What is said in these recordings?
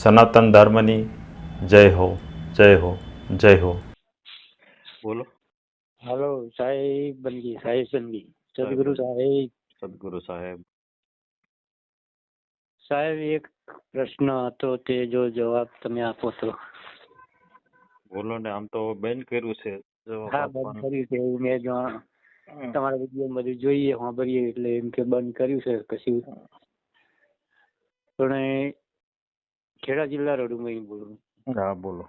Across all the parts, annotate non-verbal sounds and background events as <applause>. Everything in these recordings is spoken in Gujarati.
સનાતન ધર્મની જય હો જય હો જય હો. બોલો. હાલો સાહેબ બનગી સાહેબ બનગી. સદગુરુ સાહેબ. સદગુરુ સાહેબ. સાહેબ એક પ્રશ્ન હતો તે જો જવાબ તમે આપો તો. બોલો ને આમ તો બેન કર્યું છે હા બંધ કર્યું છે એવું મેં જો તમારા વીડિયો બધું જોઈએ સાંભળીએ એટલે એમ કે બંધ કર્યું છે પછી. પણ એ ખેડા જિલ્લા રડુમઈ બોલું. હા બોલો.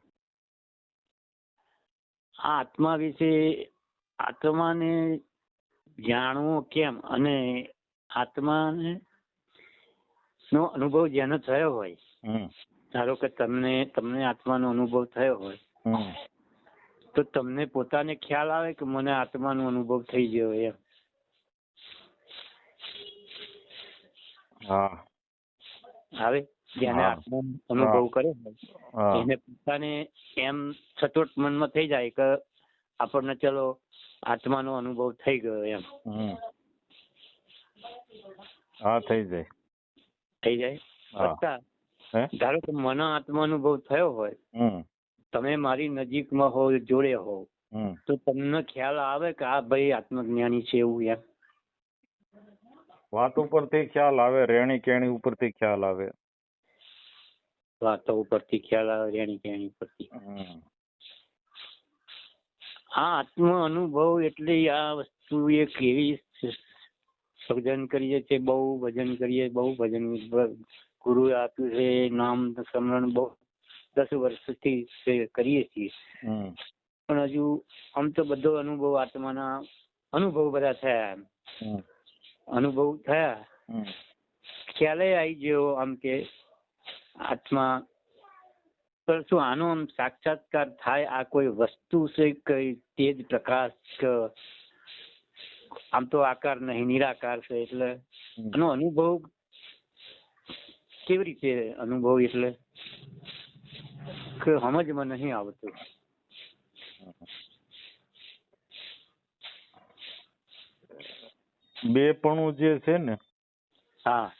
આ આત્મા વિશે આત્માને જાણવો કેમ? અને આત્માને નો અનુભવ જેનો થયો હોય. ધારો કે તમને તમને આત્માનો અનુભવ થયો હોય. તો તમને પોતાને ખ્યાલ આવે કે મને આત્માનો અનુભવ થઈ ગયો એમ? હા. આવે? જેને આત્મ અનુભવ કર્યો હોય એને પોતાને એમ સચોટ મનમાં થઈ જાય કે આપણને ચલો આત્માનો અનુભવ થઈ ગયો એમ. હા થઈ જાય. થઈ જાય? ધારો કે મને આત્મા અનુભવ થયો હોય તમે મારી નજીકમાં હો જોડે હો તો તમને ખ્યાલ આવે કે આ ભાઈ આત્મજ્ઞાની છે એવું એમ? વાત ઉપરથી ખ્યાલ આવે રેણી કેણી ઉપરથી ખ્યાલ આવે. વાતો ઉપરથી ખ્યાલ આવે રેણી કેણી પરથી આ આત્મ અનુભવ એટલે આ વસ્તુ એક એવી સર્જન કરીએ છે બહુ ભજન કરીએ બહુ ભજન ગુરુ આપ્યું છે નામ સ્મરણ બહુ દસ વર્ષથી કરીએ છીએ. પણ હજુ આમ તો બધો અનુભવ આત્માના અનુભવ બધા થયા એમ. અનુભવ થયા. ખ્યાલે આવી ગયો આમ કે આત્મા પણ શું આનો આમ સાક્ષાત્કાર થાય? આ કોઈ વસ્તુ છે કઈ તેજ પ્રકાશ આમ તો આકાર નહીં નિરાકાર છે એટલે. આનો અનુભવ કેવી રીતે અનુભવ એટલે? કે સમજમાં નહીં આવતું. બેપણું જે છે ને હા.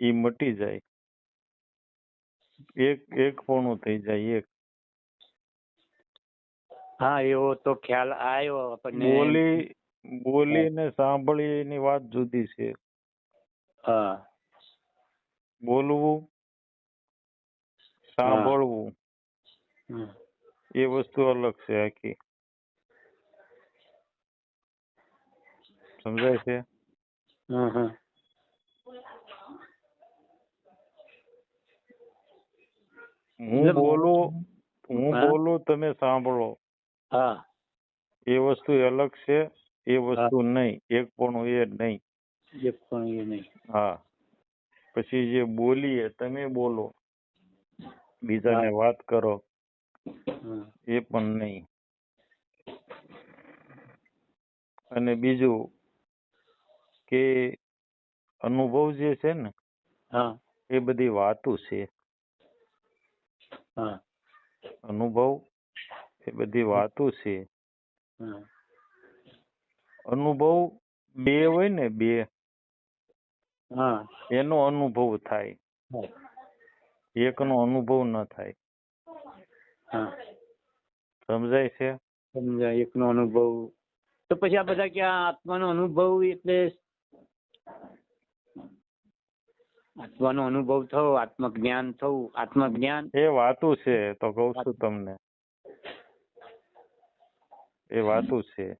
એ મટી જાય. એક એક પોણું થઈ જાય એક. હા એવો તો ખ્યાલ આવ્યો આપણને. બોલી બોલી ને સાંભળી એની વાત જુદી છે. હા. બોલવું સાંભળવું એ વસ્તુ અલગ છે આખી. સમજાય છે? હા હમ. હું બોલું હું? બોલું તમે સાંભળો. હા. એ વસ્તુ અલગ છે એ વસ્તુ નહીં એકપણું એ નહીં. એક પણ એ નહીં. હા. પછી જે બોલીએ તમે બોલો. બીજાને વાત કરો. એ પણ નહીં. અને બીજું કે અનુભવ જે છે ને હા. એ બધી વાતો છે. અનુભવ એ બધી વાતો છે. અનુભવ બે હોય ને બે હા. એનો અનુભવ થાય. એકનો અનુભવ ન થાય. હા. સમજાય છે? સમજાય એકનો અનુભવ. તો પછી આ બધા કે આત્માનો અનુભવ એટલે આત્માનો અનુભવ થયો આત્મજ્ઞાન થવું આત્મજ્ઞાન એ વાતો છે તો કહું છું તમને. એ વાતો છે.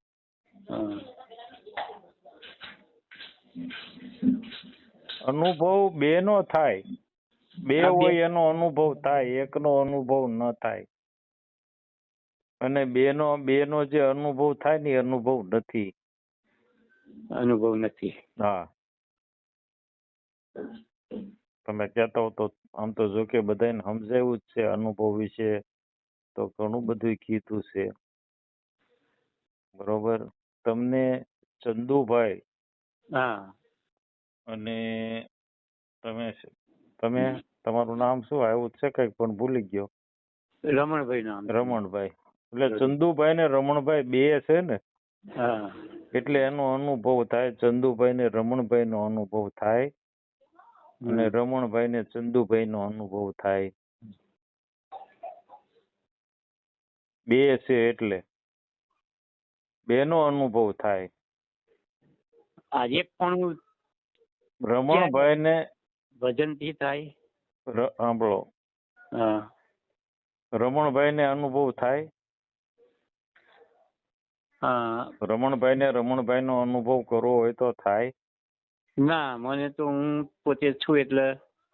અનુભવ બે નો થાય. બે. હોય એનો અનુભવ થાય એકનો અનુભવ ન થાય. અને બેનો બેનો જે અનુભવ થાય ને એ અનુભવ નથી. અનુભવ નથી. હા. તમે કહેતા હો તો આમ તો જો કે બધાને સમજાયું જ છે અનુભવ વિશે. તો ઘણું બધું કીધું છે. બરોબર? તમને ચંદુભાઈ હા. અને તમે તમે તમારું નામ શું? આવ્યું છે કંઈક પણ ભૂલી ગયો. રમણભાઈ નામ રમણભાઈ. એટલે ચંદુભાઈ ને રમણભાઈ બે છે ને? એટલે એનો અનુભવ થાય ચંદુભાઈ ને રમણભાઈ નો અનુભવ થાય. અને રમણભાઈ ને ચંદુભાઈ નો અનુભવ થાય. બે છે એટલે. બે નો અનુભવ થાય. આજે પણ રમણભાઈ ને ભજનથી થાય સાંભળો. રમણભાઈ ને અનુભવ થાય. રમણભાઈ ને રમણભાઈ નો અનુભવ કરવો હોય તો થાય. ના મને તો હું પોતે છું એટલે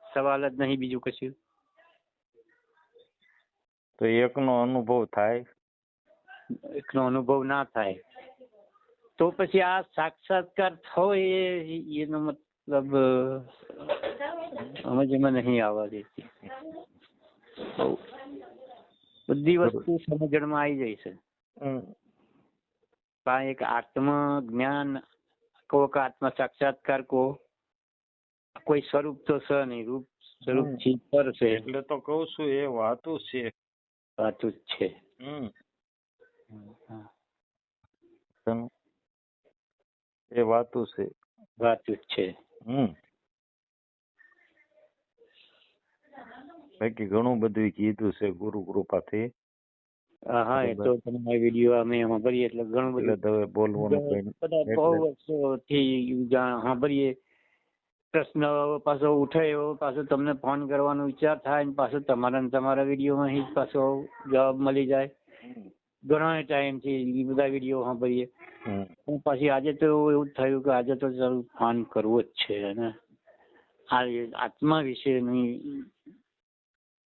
સવાલ જ નહીં બીજું કશું. તો એકનો અનુભવ થાય? એકનો અનુભવ ના થાય. તો પછી આ સાક્ષાત્કાર થયો એ એનો મતલબ સમજમાં નહીં આવવા દેતી. બધી વસ્તુ સમજણમાં આવી જાય છે. પણ એક આત્મ જ્ઞાન કહો કે આત્મ સાક્ષાત્કાર કો. કોઈ સ્વરૂપ તો છે નહીં રૂપ સ્વરૂપ હમ. પર છે. એટલે તો કઉ છું એ વાતો છે. વાતો જ છે. હમ. એ વાતો છે. વાતો જ છે. હમ. બાકી ઘણું બધું કીધું છે ગુરુ કૃપાથી. હા એ તો તમારા વીડિયો અમે સાંભળીએ એટલે ઘણું બધું તો હવે બોલવાનું બધા જા- સાંભળીએ. પ્રશ્ન પાછો ઉઠાયો પાછો તમને ફોન કરવાનો વિચાર થાય ને પાછો તમારા ને તમારા વિડીયોમાં જ પાછો જવાબ મળી જાય. ઘણા ટાઈમથી એ બધા વીડિયો સાંભળીએ. પણ પછી આજે તો એવું થયું કે આજે તો ચાલુ ફોન કરવો જ છે અને આ આત્મા વિશેની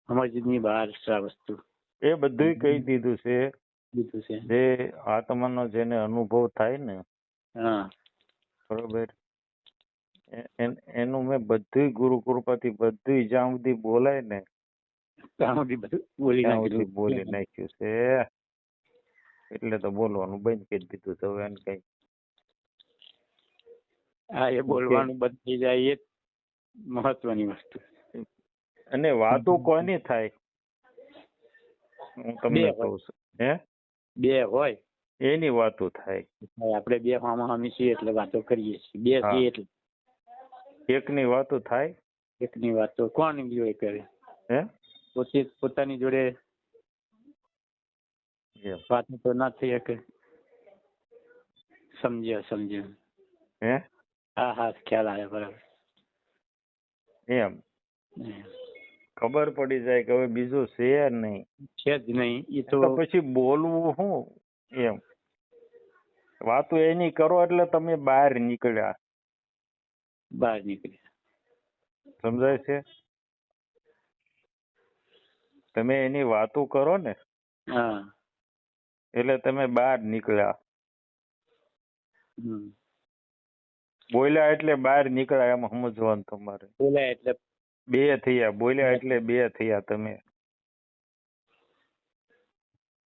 સમજની બહાર છે આ વસ્તુ. એ બધું કહી દીધું છે કીધું છે. જે આત્માનો જેને અનુભવ થાય ને હા. બરોબર? એનું મેં બધું ગુરુ કૃપાથી બધું જ્યાં સુધી બોલાય ને ત્યાં સુધી બધું બોલી નાખ્યું બોલી નાખ્યું છે. એટલે તો બોલવાનું બંધ કરી દીધું છે હવે એને કઈ. હા એ બોલવાનું બંધ થઈ જાય એ મહત્વની વસ્તુ અને વાતો કોની થાય? હું તમને કહું છું. હે? બે હોય. એની વાતો થાય. આપણે બે મામી છીએ એટલે વાતો કરીએ છીએ. બે. છીએ એટલે. એકની વાતો થાય? એકની વાતો કોણ જોડે કરે? હે? પોતે પોતાની જોડે. વાતો તો ના થઈ શકે. સમજ્યા સમજ્યા. હે? હા હા ખ્યાલ આવ્યો બરાબર. એમ. ખબર પડી જાય કે હવે બીજું છે નહીં. છે જ નહીં એ તો પછી બોલવું શું એમ? વાતો એની કરો એટલે તમે બહાર નીકળ્યા. બહાર નીકળ્યા. સમજાય છે? તમે એની વાતો કરો ને હા. એટલે તમે બહાર નીકળ્યા. બોલ્યા એટલે બહાર નીકળ્યા એમ સમજવાનું તમારે. બોલ્યા એટલે બે થયા બોલ્યા એટલે બે થયા તમે.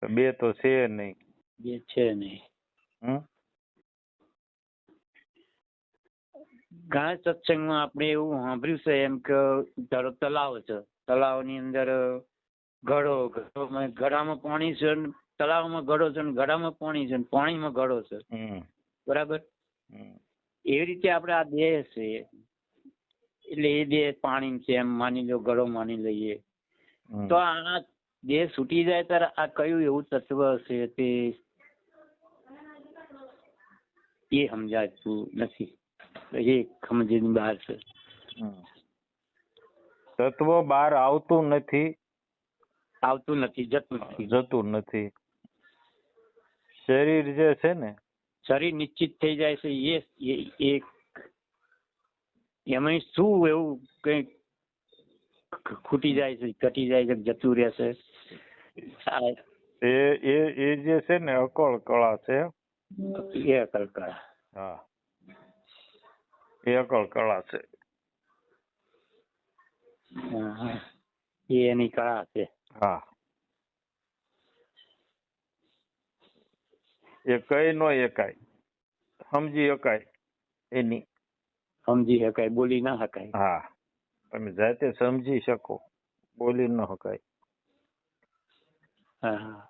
બે તો છે નહીં. બે છે નહીં. હમ? ઘણા સત્સંગમાં આપણે એવું સાંભળ્યું છે એમ કે ધારો તલાવ છે તલાવની અંદર ઘડો ઘડોમાં પાણી છે તલાવમાં ઘડો છે ને ઘડામાં પાણી છે ને પાણીમાં ઘડો છે. બરાબર? એવી રીતે આપણે આ દેહ છે. એટલે એ દેહ પાણી છે એમ માની લો ગળો માની લઈએ. તો આ દેહ છૂટી જાય ત્યારે આ કયું એવું તત્વ હશે તે એ સમજાતું નથી. એ સમજની બહાર છે. તત્વ બહાર આવતું નથી. આવતું નથી જતું નથી. જતું નથી. શરીર જે છે ને શરીર નિશ્ચિત થઈ જાય છે એ- એક એમાં શું એવું કઈ ખૂટી જાય છે ઘટી જાય છે જતું રહેશે? એ એ એ જે છે ને અકળ કળા છે એ કલ્પના હા. એ અકળ કળા છે. એ એની કળા છે. હા. એ કઈ નો એકાય. સમજી શકાય એની. સમજી શકાય બોલી ના શકાય. હા તમે જાતે સમજી શકો બોલી ન શકાય. હા.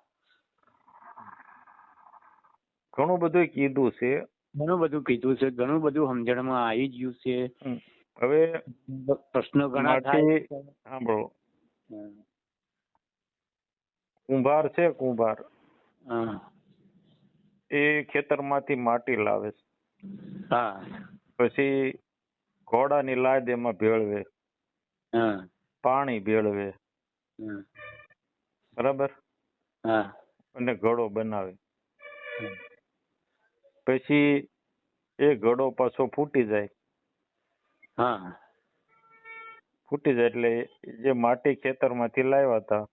ઘણું બધું કીધું છે. ઘણું બધું કીધું છે ઘણું બધું સમજણમાં આવી ગયું છે. હવે પ્રશ્નો ઘણા થાય સાંભળો. કુંભાર છે કુંભાર. એ ખેતરમાંથી માટી લાવે છે. હા. પછી ઘોડાની લાદ એમાં ભેળવે. પાણી ભેળવે. બરાબર? હા. અને ઘડો બનાવે. પછી એ ઘડો પાછો ફૂટી જાય. હા. ફૂટી જાય એટલે જે માટી ખેતરમાંથી લાવ્યા હતા.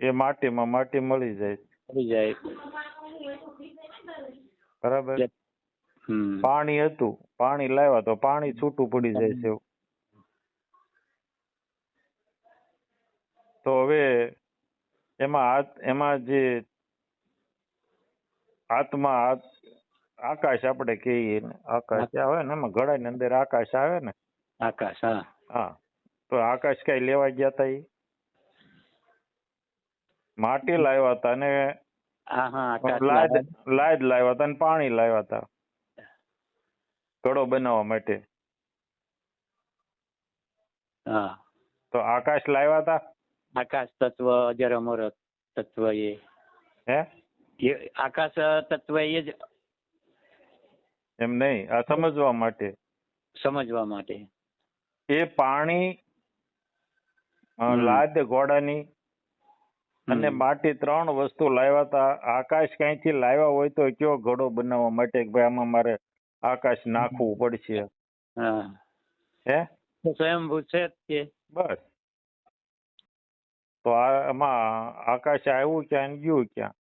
એ. માટીમાં માટી મળી જાય. મળી જાય. બરાબર? પાણી હતું. પાણી લાવ્યા તો પાણી છૂટું પડી જાય છે. તો હવે એમાં એમાં જે આત્મા આત- આકાશ આપણે કહીએ ને. આકાશ આવે ને એમાં ઘડાની અંદર આકાશ આવે ને. આકાશ હા. હા. તો આકાશ કઈ લેવા ગયા તા એ માટી લાવ્યા હતા ને લાદ લાદ લાવ્યા. હતા ને પાણી લાવ્યા હતા ઘડો બનાવવા માટે. હા. તો આકાશ લાવ્યા હતા આકાશ તત્વ અજર અમર તત્વ એ. હે? આકાશ તત્વ એ જ એમ નહીં આ સમજવા માટે. સમજવા માટે. એ પાણી લાદ ઘોડાની અને માટી ત્રણ વસ્તુ લાવ્યા હતા આકાશ ક્યાંયથી લાવ્યા હોય તો કયો ઘડો બનાવવા માટે કે ભાઈ આમાં મારે આકાશ નાખવું પડશે. હા. હે? સ્વયંભૂ છે તે બસ. તો આમાં આકાશ આવ્યું ક્યાં ગયું ક્યાં?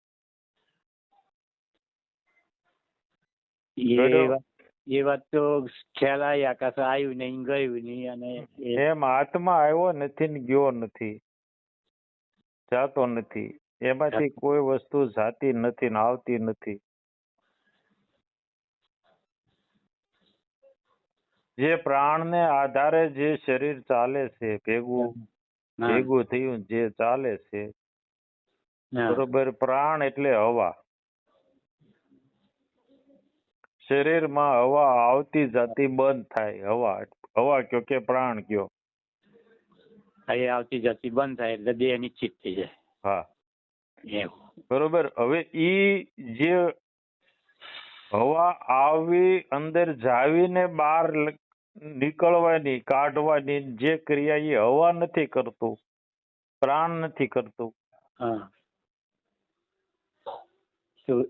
એ વાત તો ખ્યાલ આવી આકાશ આવ્યું નહીં ગયું નહીં અને એમ આત્મા આવ્યો નથી ને ગયો નથી. જાતો નથી. એમાંથી કોઈ વસ્તુ જાતી નથી ને આવતી નથી. જે પ્રાણને આધારે જે શરીર ચાલે છે ભેગું ભેગું થયું જે ચાલે છે બરોબર પ્રાણ એટલે હવા. શરીરમાં હવા આવતી જતી બંધ થાય હવા હવા કયો કે પ્રાણ કયો? એ આવતી જતી બંધ થાય એટલે દેહ નિશ્ચિત થઈ જાય. હા. બરોબર હવે ઈ જે હવા આવી અંદર જાવીને બહાર નીકળવાની કાઢવાની જે ક્રિયા એ હવા નથી કરતું પ્રાણ નથી કરતું. હા. તો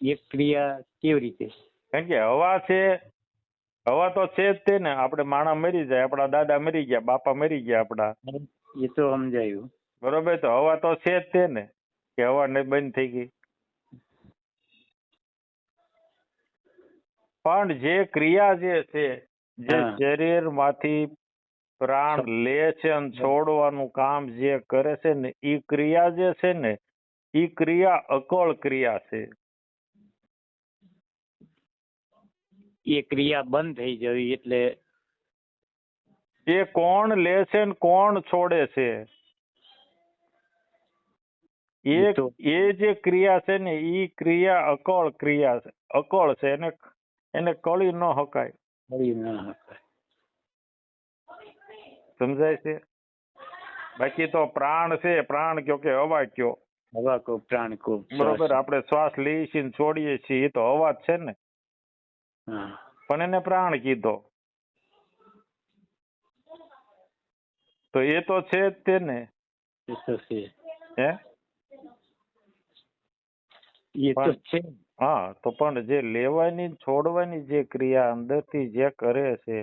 એક ક્રિયા કેવી રીતે? કારણ કે હવા છે હવા તો છે જ તે ને આપણે માણા મરી જાય આપણા દાદા મરી ગયા બાપા મરી ગયા આપણા. એ તો સમજાયું. બરોબર તો હવા તો છે જ તે ને કે હવા ને બંધ થઈ ગઈ. પણ જે ક્રિયા જે છે જે હા. શરીરમાંથી પ્રાણ લે છે અને છોડવાનું કામ જે કરે છે ને એ ક્રિયા જે છે ને ઈ ક્રિયા અકળ ક્રિયા છે. એ ક્રિયા બંધ થઈ જવી એટલે એ કોણ લે છે ને કોણ છોડે છે? એ એ જે ક્રિયા છે ને એ ક્રિયા અકળ ક્રિયા છે અકળ છે એને એને કળી ન હકાય. કરી ના શકાય. સમજાય છે? બાકી તો પ્રાણ છે પ્રાણ કયો કે હવા કયો? હવા કો પ્રાણ કો બરોબર આપણે શ્વાસ લઈએ છીએ છોડીએ છીએ એ તો હવા જ છે ને? પણ એને પ્રાણ કીધો. તો એ તો છે જ તે ને? એ તો છે. હે? એ તો છે હા તો પણ જે લેવાની છોડવાની જે ક્રિયા અંદરથી જે કરે છે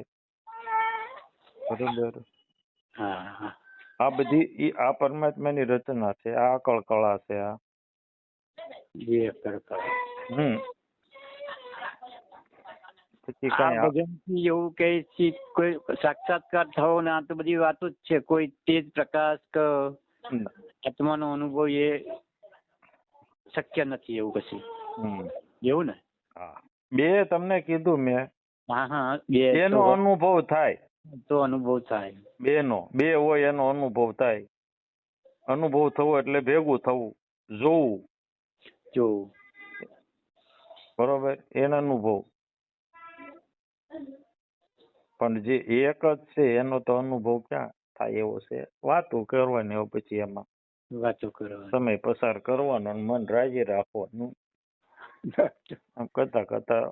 બરોબર? હા આ બધી ઈ આ પરમાત્માની રચના છે આ અકળ કળા છે આ. જે અકળ કળા. હમ. પછી કઈ ભજનથી એવું કે છે કોઈ સાક્ષાત્કાર થવો ને આ તો બધી વાતો જ છે કોઈ તેજ પ્રકાશ કે આત્માનો અનુભવ એ શક્ય નથી એવું કશું. એવું ને? હા. બે તમને કીધું મેં. હા હા બે એનો અનુભવ થાય. તો અનુભવ થાય. બે નો બે હોય એનો અનુભવ થાય. અનુભવ થવો એટલે ભેગું થવું જોવું. જોવું. બરોબર? એનો અનુભવ. પણ જે એક જ છે એનો તો અનુભવ ક્યાં થાય એવો છે? વાતો કરવાની પછી એમાં. વાતો કરવા સમય પસાર કરવાનો મન રાજી રાખવાનું. <laughs> આમ કરતા કરતા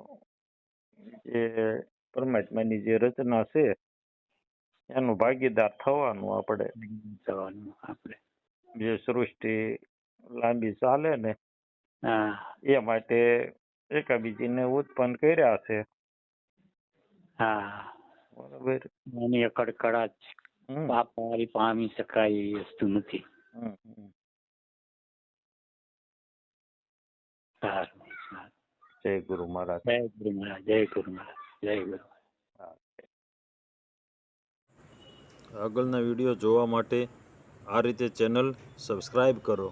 જે પરમાત્માની જે રચના છે એનું ભાગીદાર થવાનું આપણે. થવાનું આપણે. જે સૃષ્ટિ લાંબી ચાલે ને એ માટે એકાબીજીને ઉત્પન્ન કર્યા છે. હા. બરાબર. કડકડા જ હમ, પાપારી પામી શકાય એ વસ્તુ નથી. સારું. જય ગુરુ મહારાજ. જય ગુરુ મહારાજ જય ગુરુ મહારાજ જય ગુરુ આગળના વીડિયો જોવા માટે આ રીતે ચેનલ સબસ્ક્રાઈબ કરો.